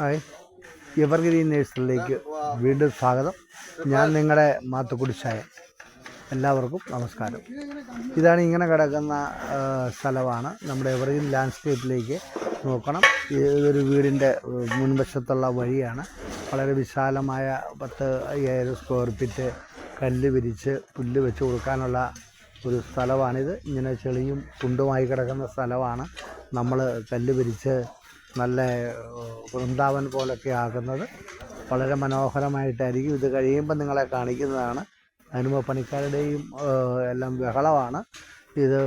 Hi. Evergreen നേഴ്സറിലേക്ക് വീണ്ടും സ്വാഗതം. ഞാൻ നിങ്ങളുടെ മാത്തുക്കുടിശായ എല്ലാവർക്കും നമസ്കാരം. ഇതാണ് ഇങ്ങനെ കിടക്കുന്ന സ്ഥലമാണ്. നമ്മുടെ എവർഗ്രീൻ ലാൻഡ്സ്കേപ്പിലേക്ക് നോക്കണം. ഇതൊരു വീടിന്റെ മുൻവശത്തുള്ള വഴിയാണ്. വളരെ വിശാലമായ പത്ത് അയ്യായിരം സ്ക്വയർ ഫീറ്റ് കല്ല് വിരിച്ച് പുല്ല് വെച്ച് കൊടുക്കാനുള്ള ഒരു സ്ഥലമാണിത്. ഇങ്ങനെ ചെളിയും കുണ്ടുമായി കിടക്കുന്ന സ്ഥലമാണ്. നമ്മൾ കല്ല് വിരിച്ച് നല്ല വൃന്ദാവൻ പോലൊക്കെ ആക്കുന്നത് വളരെ മനോഹരമായിട്ടായിരിക്കും. ഇത് കഴിയുമ്പോൾ നിങ്ങളെ കാണിക്കുന്നതാണ്. അതിനുമ്പോൾ പണിക്കാരുടെയും എല്ലാം ബഹളമാണ്. ഇത്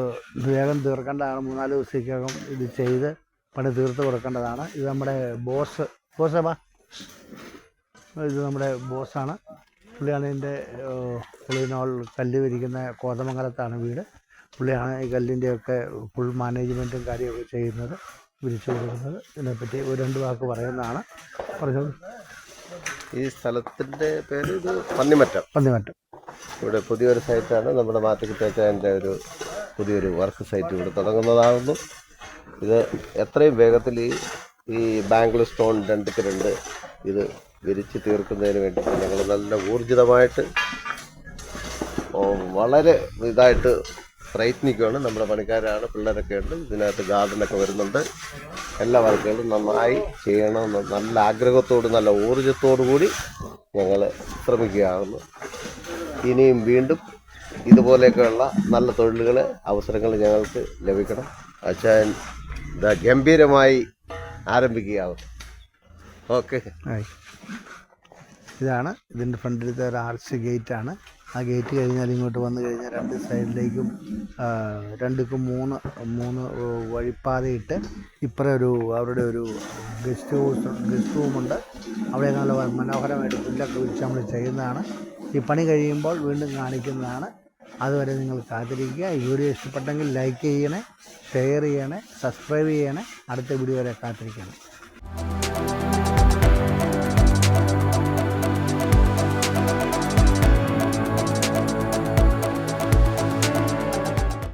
വേഗം തീർക്കേണ്ടതാണ്. മൂന്നാൽ ദിവസത്തേക്കകം ഇത് ചെയ്ത് പണി തീർത്ത് കൊടുക്കേണ്ടതാണ്. ഇത് നമ്മുടെ ബോസ് ബോസ് ബാ ഇത് നമ്മുടെ ബോസാണ്. പുള്ളിയാണ് ഇതിന്റെ പുള്ളിനോൾ കല്ല് വിരിക്കുന്ന കോതമംഗലത്താണ് വീട്. പുള്ളിയാണ് ഈ കല്ലിന്റെയൊക്കെ ഫുൾ മാനേജ്മെന്റും കാര്യമൊക്കെ ചെയ്യുന്നത്. വിരിച്ചു കൊടുക്കുന്നത് ഇതിനെപ്പറ്റി ഒരു രണ്ട് വാക്ക് പറയുന്നതാണ്. പറഞ്ഞത് ഈ സ്ഥലത്തിന്റെ പേര് ഇത് പന്നിമറ്റം. പന്നിമറ്റം. ഇവിടെ പുതിയൊരു സൈറ്റാണ്. നമ്മുടെ മാത്തുക്കുട്ടേച്ചായന്റെ ഒരു പുതിയൊരു വർക്ക് സൈറ്റ് ഇവിടെ തുടങ്ങുന്നതാകുന്നു ഇത് എത്രയും വേഗത്തിൽ ഈ ഈ ബാംഗ്ലൂർ സ്റ്റോൺ രണ്ടിക്ക് രണ്ട് ഇത് വിരിച്ച് തീർക്കുന്നതിന് വേണ്ടി ഞങ്ങൾ നല്ല ഊർജിതമായിട്ട് വളരെ ഇതായിട്ട് പ്രയത്നിക്കുകയാണ്. നമ്മുടെ പണിക്കാരാണ് പിള്ളേരൊക്കെ ഉണ്ട്. ഇതിനകത്ത് ഗാർഡനൊക്കെ വരുന്നുണ്ട്. എല്ലാ വർക്കുകളും നന്നായി ചെയ്യണമെന്ന് നല്ല ആഗ്രഹത്തോട് നല്ല ഊർജത്തോടു കൂടി ഞങ്ങൾ ശ്രമിക്കുകയാകുന്നു ഇനിയും വീണ്ടും ഇതുപോലെയൊക്കെയുള്ള നല്ല തൊഴിലുകൾ അവസരങ്ങൾ ഞങ്ങൾക്ക് ലഭിക്കണം. അച്ഛൻ ഇതാ ഗംഭീരമായി ആരംഭിക്കുകയാവും ഓക്കെ. ഇതാണ് ഇതിന്റെ ഫ്രണ്ടിലത്തെ ഒരു ആർച്ച് ഗേറ്റാണ്. ആ ഗേറ്റ് കഴിഞ്ഞാൽ ഇങ്ങോട്ട് വന്നു കഴിഞ്ഞാൽ രണ്ട് സൈഡിലേക്കും രണ്ടുക്കും മൂന്ന് മൂന്ന് വഴിപ്പാതയിട്ട് ഇപ്പുറം ഒരു അവരുടെ ഒരു ഗസ്റ്റ് ഹൗസ് ഗസ്റ്റ് റൂമുണ്ട് അവിടെ നല്ല മനോഹരമായിട്ട് പുല്ലൊക്കെ വിരിച്ച് നമ്മൾ ചെയ്യുന്നതാണ്. ഈ പണി കഴിയുമ്പോൾ വീണ്ടും കാണിക്കുന്നതാണ്. അതുവരെ നിങ്ങൾ കാത്തിരിക്കുക. ഈ വീഡിയോ ഇഷ്ടപ്പെട്ടെങ്കിൽ ലൈക്ക് ചെയ്യണേ ഷെയർ ചെയ്യണേ സബ്സ്ക്രൈബ് ചെയ്യണേ. അടുത്ത വീഡിയോ വരെ കാത്തിരിക്കണം.